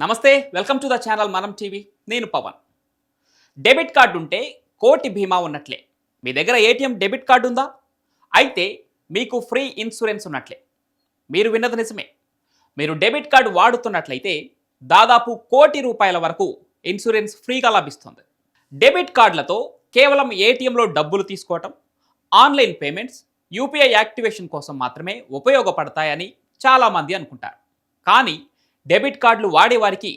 నమస్తే welcome to the channel Manam TV. నేను Pavan. Debit card ఉంటే కోటి బీమా ఉన్నట్లే. మీ దగ్గర ఏటీఎం డెబిట్ కార్డు ఉందా? అయితే మీకు ఫ్రీ ఇన్సూరెన్స్ ఉన్నట్లే. మీరు విన్నది నిజమే. మీరు డెబిట్ కార్డు వాడుతున్నట్లయితే దాదాపు కోటి రూపాయల వరకు ఇన్సూరెన్స్ ఫ్రీగా లభిస్తుంది. డెబిట్ కార్డులతో కేవలం ఏటీఎంలో డబ్బులు తీసుకోవటం ఆన్లైన్ పేమెంట్స్ యూపీఐ యాక్టివేషన్ కోసం మాత్రమే ఉపయోగపడతాయని చాలామంది అనుకుంటారు. కానీ డెబిట్ కార్డులు వాడేవారికి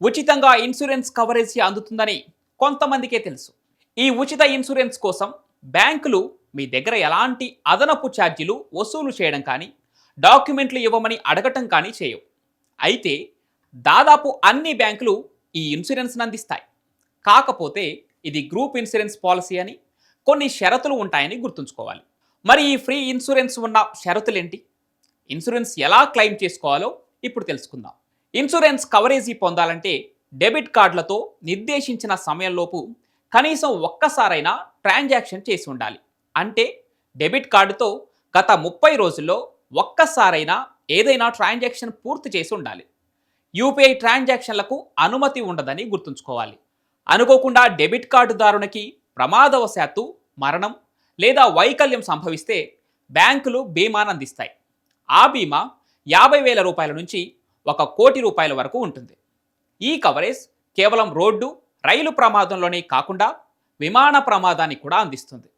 ఉచితంగా ఇన్సూరెన్స్ కవరేజ్ అందుతుందని కొంతమందికే తెలుసు. ఈ ఉచిత ఇన్సూరెన్స్ కోసం బ్యాంకులు మీ దగ్గర ఎలాంటి అదనపు ఛార్జీలు వసూలు చేయడం కానీ డాక్యుమెంట్లు ఇవ్వమని అడగటం కానీ చేయవు. అయితే దాదాపు అన్ని బ్యాంకులు ఈ ఇన్సూరెన్స్ను అందిస్తాయి. కాకపోతే ఇది గ్రూప్ ఇన్సూరెన్స్ పాలసీ అని కొన్ని షరతులు ఉంటాయని గుర్తుంచుకోవాలి. మరి ఈ ఫ్రీ ఇన్సూరెన్స్ ఉన్న షరతులేంటి? ఇన్సూరెన్స్ ఎలా క్లెయిమ్ చేసుకోవాలో ఇప్పుడు తెలుసుకుందాం. ఇన్సూరెన్స్ కవరేజీ పొందాలంటే డెబిట్ కార్డులతో నిర్దేశించిన సమయంలోపు కనీసం ఒక్కసారైనా ట్రాన్సాక్షన్ చేసి ఉండాలి. అంటే డెబిట్ కార్డుతో గత ముప్పై రోజుల్లో ఒక్కసారైనా ఏదైనా ట్రాన్సాక్షన్ పూర్తి చేసి ఉండాలి. యూపీఐ ట్రాన్సాక్షన్లకు అనుమతి ఉండదని గుర్తుంచుకోవాలి. అనుకోకుండా డెబిట్ కార్డుదారునికి ప్రమాదవశాత్తు మరణం లేదా వైకల్యం సంభవిస్తే బ్యాంకులు బీమాను అందిస్తాయి ఆ బీమా యాభై వేల రూపాయల నుంచి ఒక కోటి రూపాయల వరకు ఉంటుంది. ఈ కవరేజ్ కేవలం రోడ్డు రైలు ప్రమాదంలోనే కాకుండా విమాన ప్రమాదాన్ని కూడా అందిస్తుంది.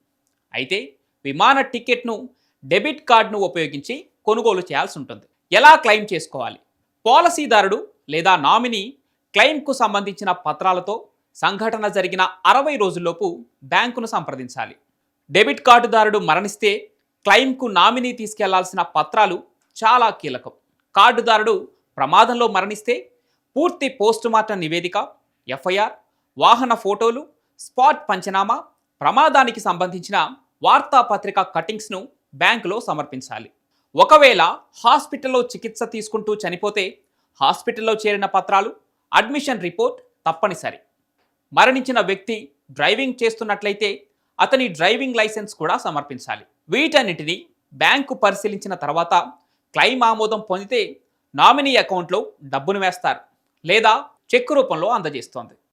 అయితే విమాన టికెట్ను డెబిట్ కార్డును ఉపయోగించి కొనుగోలు చేయాల్సి ఉంటుంది. ఎలా క్లెయిమ్ చేసుకోవాలి? పాలసీదారుడు లేదా నామినీ క్లెయిమ్కు సంబంధించిన పత్రాలతో సంఘటన జరిగిన అరవై రోజుల్లోపు బ్యాంకును సంప్రదించాలి. డెబిట్ కార్డుదారుడు మరణిస్తే క్లెయిమ్కు నామినీ తీసుకెళ్ళాల్సిన పత్రాలు చాలా కీలకం. కార్డుదారుడు ప్రమాదంలో మరణిస్తే పూర్తి పోస్టుమార్టం నివేదిక ఎఫ్ఐఆర్ వాహన ఫోటోలు స్పాట్ పంచనామా ప్రమాదానికి సంబంధించిన వార్తాపత్రిక కటింగ్స్ను బ్యాంకులో సమర్పించాలి. ఒకవేళ హాస్పిటల్లో చికిత్స తీసుకుంటూ చనిపోతే హాస్పిటల్లో చేరిన పత్రాలు అడ్మిషన్ రిపోర్ట్ తప్పనిసరి. మరణించిన వ్యక్తి డ్రైవింగ్ చేస్తున్నట్లయితే అతని డ్రైవింగ్ లైసెన్స్ కూడా సమర్పించాలి. వీటన్నిటిని బ్యాంకు పరిశీలించిన తర్వాత క్లైమ్ ఆమోదం పొందితే నామినీ అకౌంట్లో డబ్బును వేస్తారు లేదా చెక్ రూపంలో అందజేస్తోంది.